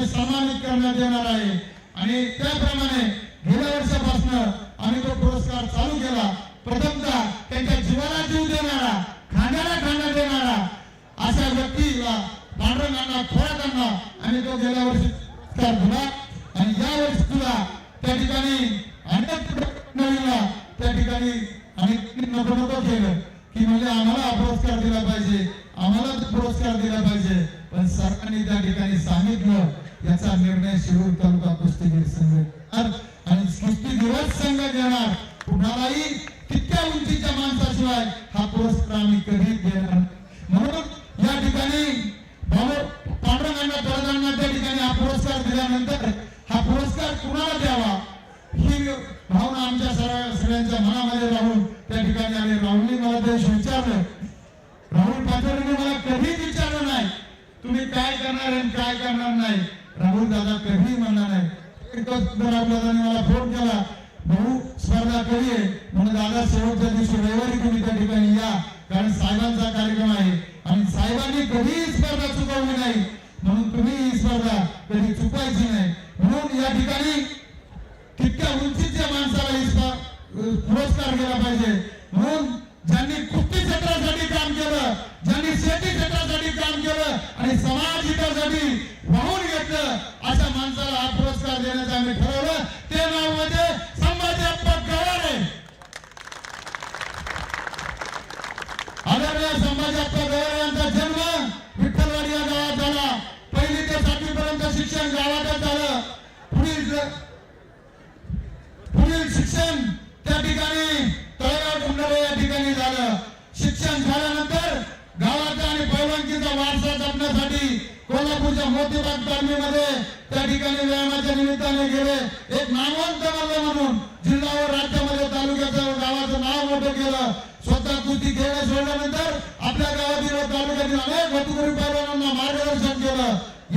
ठिकाणी सन्मानित करण्यात येणार आहे. आणि त्याप्रमाणे गेल्या वर्षापासून आम्ही तो पुरस्कार चालू केला. प्रथमतः त्यांच्या जीवाला जीव देणारा खांद्याला खांदा देणारा अशा व्यक्तीला पांडुरंगांना थोरातांना आम्ही तो गेल्या वर्षी पुरस्कार दिला. आणि या वर्षी सुद्धा त्या ठिकाणी अनेक त्या ठिकाणी आम्ही नको नको केलं. की म्हणजे आम्हाला पुरस्कार दिला पाहिजे आम्हाला तो पुरस्कार दिला पाहिजे. पण सरकारने त्या ठिकाणी सांगितलं याचा निर्णय शिरूर तालुका कुस्तीगीर संघ आणि कुस्तीगीरच दिवस संघ घेणार. कुणालाही तितक्या उंचीच्या माणसाशिवाय हा पुरस्कार आम्ही कधी घेणार म्हणून या ठिकाणी भाऊ पांडुरंगांना प्रधानांना त्या ठिकाणी हा पुरस्कार दिल्यानंतर हा पुरस्कार कुणाला द्यावा? ही भावना आमच्या सगळ्यांच्या मनामध्ये राहून त्या ठिकाणी आले राहुलने मला देश विचारलं. राहुल पाचोरेने मला कधीच विचारलं नाही. तुम्ही काय करणार आणि काय करणार नाही? राहुल दादा कधीही म्हणणार नाही. एकच राहुल दादाने मला फोन केला भाऊ स्पर्धा कधी आहे? म्हणून दादा शेवटच्या दिवशी रविवारी तुम्ही त्या ठिकाणी या कारण साहेबांचा कार्यक्रम आहे. आणि साहेबांनी कधीही स्पर्धा चुकवली नाही. म्हणून तुम्ही ही स्पर्धा कधी चुकवायची नाही. म्हणून या ठिकाणी कितक्या उंचीच्या माणसाला ही पुरस्कार गेला पाहिजे. म्हणून ज्यांनी कुस्ती क्षेत्रासाठी काम केलं ज्यांनी शेती क्षेत्रासाठी काम केलं आणि समाज हितासाठी वाहून अशा माणसाला हा पुरस्कार देण्याचं आम्ही ठरवलं. ते नाव म्हणजे संभाजी गवारे. आदरणीय संभाजी गवारे यांचा जन्म विठ्ठलवाडी या गावात झाला. पहिली ते सातवी पर्यंत शिक्षण गावातच झालं. पुढील पुढील शिक्षण त्या ठिकाणी तळेगाव कुंडले या ठिकाणी झालं. शिक्षण झाल्यानंतर गावाचा आणि पैलवानकीचा वारसा जपण्यासाठी कोल्हापूरच्या मोतीबाग तालमीमध्ये त्या ठिकाणी व्यायामाच्या निमित्ताने गेले. एक नामवंत बनले म्हणून जिल्हा व राज्यामध्ये तालुक्याचं गावाचं नाव मोठं केलं. स्वतः कृती खेळणे सोडल्यानंतर आपल्या गावातील व तालुक्यातील अनेक वतुकरी पैलवानांना मार्गदर्शन केलं.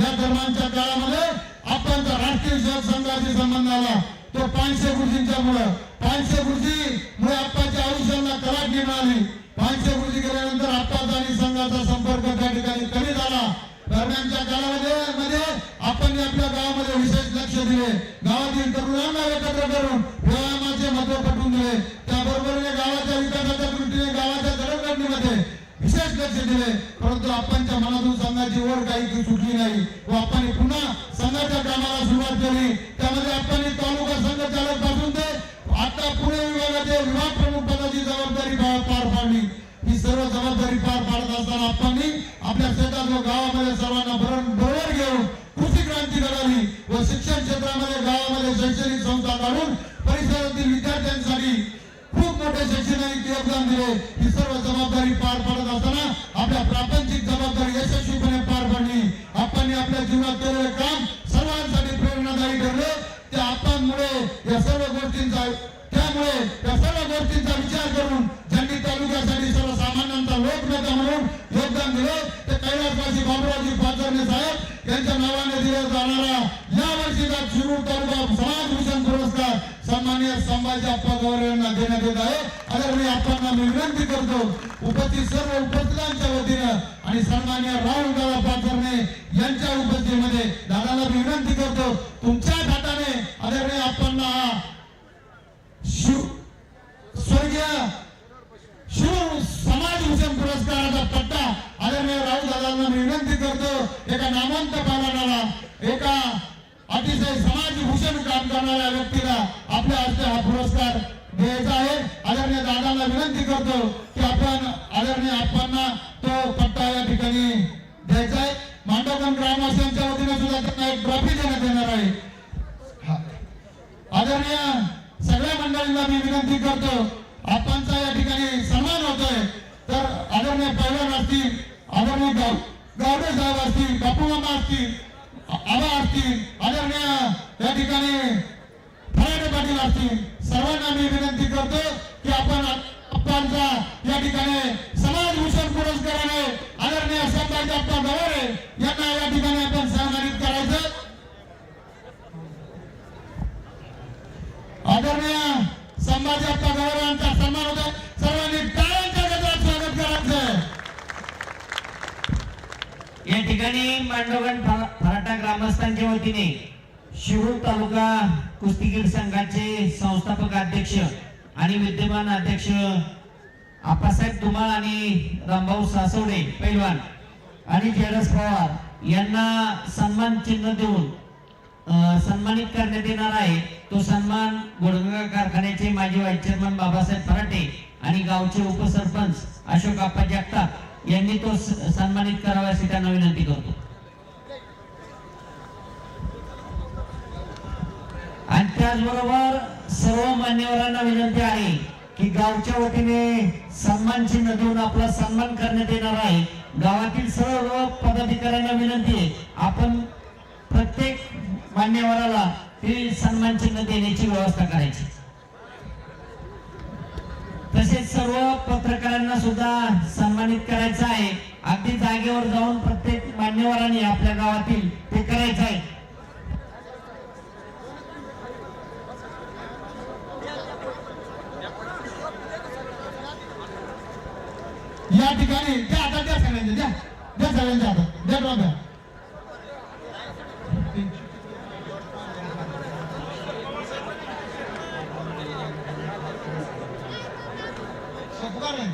या दरम्यानच्या काळामध्ये आपणचा राष्ट्रीय शहर संघाशी संबंध आला. तो पाचशे कृषींच्या मुळे पाचशे गुरुजी मुळे आप्पाच्या आयुष्याला कलाट मिळाली पाचशे कृषी केल्यानंतर आप्पाचा आणि संघाचा संपर्क त्या ठिकाणी कमी झाला. दरम्यानच्या कालामध्ये मध्ये आपण आपल्या गावामध्ये विशेष लक्ष दिले. गावातील तरुणांना एकत्र करून व्यायामाचे महत्त्व पटवून दिले. त्याबरोबरीने गावाच्या विकासाच्या दृष्टीने गावाच्या जडणघडणीमध्ये विशेष लक्ष दिले. परंतु आपणच्या मनातून संघाची ओढ काही सुटली नाही व आपण पुन्हा संघाच्या कामाला सुरुवात केली. त्यामध्ये आपण तालुका संघ चालकपासून ते आता पुणे विभागाचे विभाग प्रमुख पदाची जबाबदारी पार पाडली. ही सर्व जबाबदारी पार पाडत असताना आपण आपल्या शेतातल्या गावामध्ये सर्वांना भरण बरोबर घेऊन कृषी क्रांती करावी व शिक्षण क्षेत्रामध्ये गावामध्ये शैक्षणिक संस्था काढून परिसरातील विद्यार्थ्यांसाठी खूप मोठे शैक्षणिक योगदान दिले. ही सर्व जबाबदारी पार पाडत असताना आपल्या प्रापंचिक जबाबदारी यशस्वीपणे पार पाडली. आपण आपल्या जीवनात केलेले काम सर्वांसाठी प्रेरणादायी ठरले. त्या आपणमुळे या सर्व गोष्टींचा त्यामुळे या सर्व गोष्टींचा विचार करून ज्यांनी तालुक्यासाठी सर्वसामान्यांचा लोकनेता म्हणून योगदान दिलं. ते कैलासवासी बाबुरावजी पाचरणे साहेब यांच्या नावाने दिला जाणारा या वर्षीचा शिरूर तालुका समाज भूषण पुरस्कार सन्मान्य संभाजी आप्पा गौरे यांना देण्यात येत आहे. आदरणीय अप्पांना मी विनंती करतो उपस्थित सर्व उपस्थितांच्या वतीनं आणि सन्मान्य राहुल दादा पाचरणे यांच्या उपस्थितीमध्ये दादाला मी विनंती करतो तुमच्या हाताने आदरणीय अप्पांना स्वर्गीय समाज भूषण पुरस्काराचा पट्टा आदरणीय राहुल दादांना मी विनंती करतो एका नामांत पालनाला एका अतिशय समाज भूषण काम करणाऱ्या व्यक्तीला आपल्या हस्ते हा पुरस्कार द्यायचा आहे. आदरणीय दादांना विनंती करतो की आपण आदरणीय आपणना तो पट्टा या ठिकाणी द्यायचा आहे. मांडवगण ग्रामवासियांच्या वतीने सुद्धा त्यांना एक ट्रॉफी देण्यात येणार आहे. आदरणीय सगळ्या मंडळींना मी विनंती करतो आपणचा या ठिकाणी सन्मान होतोय. तर आदरणीय पैलवान असतील आदरणीय गावडे साहेब असतील बापू मामा असतील आबा असतील आदरणीय या ठिकाणी फराटे पाटील असतील सर्वांना मी विनंती करतो की आपण आपणचा या ठिकाणी समाज भूषण पुरस्काराने आदरणीय संभाजी आप्पा गवारे यांना या ठिकाणी आपण सन्मानित करायचं आदरणीय संभाजी अप्पा गवारे यांचा सन्मान होतो सर्वांनी टाळ्यांच्या गजरात स्वागत करायचं या ठिकाणी मांडवगण फराटा ग्रामस्थांच्या वतीने शिरूर तालुका कुस्तीगीर संघाचे संस्थापक अध्यक्ष आणि विद्यमान अध्यक्ष आप्पासाहेब धुमाळ आणि रामभाऊ सासवडे पैलवान आणि जयरस पवार यांना सन्मान चिन्ह देऊन सन्मानित करण्यात येणार आहे. तो सन्मान गोडगा कारखान्याचे माजी व्हाईस चेअरमन बाबासाहेब फराटे आणि गावचे उपसरपंच अशोक आप्पा जगताप यांनी तो सन्मानित करावा अशी त्यांना विनंती करतो. आणि त्याचबरोबर सर्व मान्यवरांना विनंती आहे की गावच्या वतीने सन्मान चिन्ह देऊन आपला सन्मान करण्यात येणार आहे. गावातील सर्व पदाधिकाऱ्यांना विनंती आहे. आपण प्रत्येक मान्यवराला ते सन्मान चिन्ह देण्याची व्यवस्था करायची. सर्व पत्रकारांना सुद्धा सन्मानित करायचं आहे. अगदी जागेवर जाऊन प्रत्येक मान्यवरांनी आपल्या गावातील ते करायचं आहे. या ठिकाणी द्या आता द्या सगळ्यांच्या द्या. द्या सगळ्यांच्या आता. द्या ここがあるん。や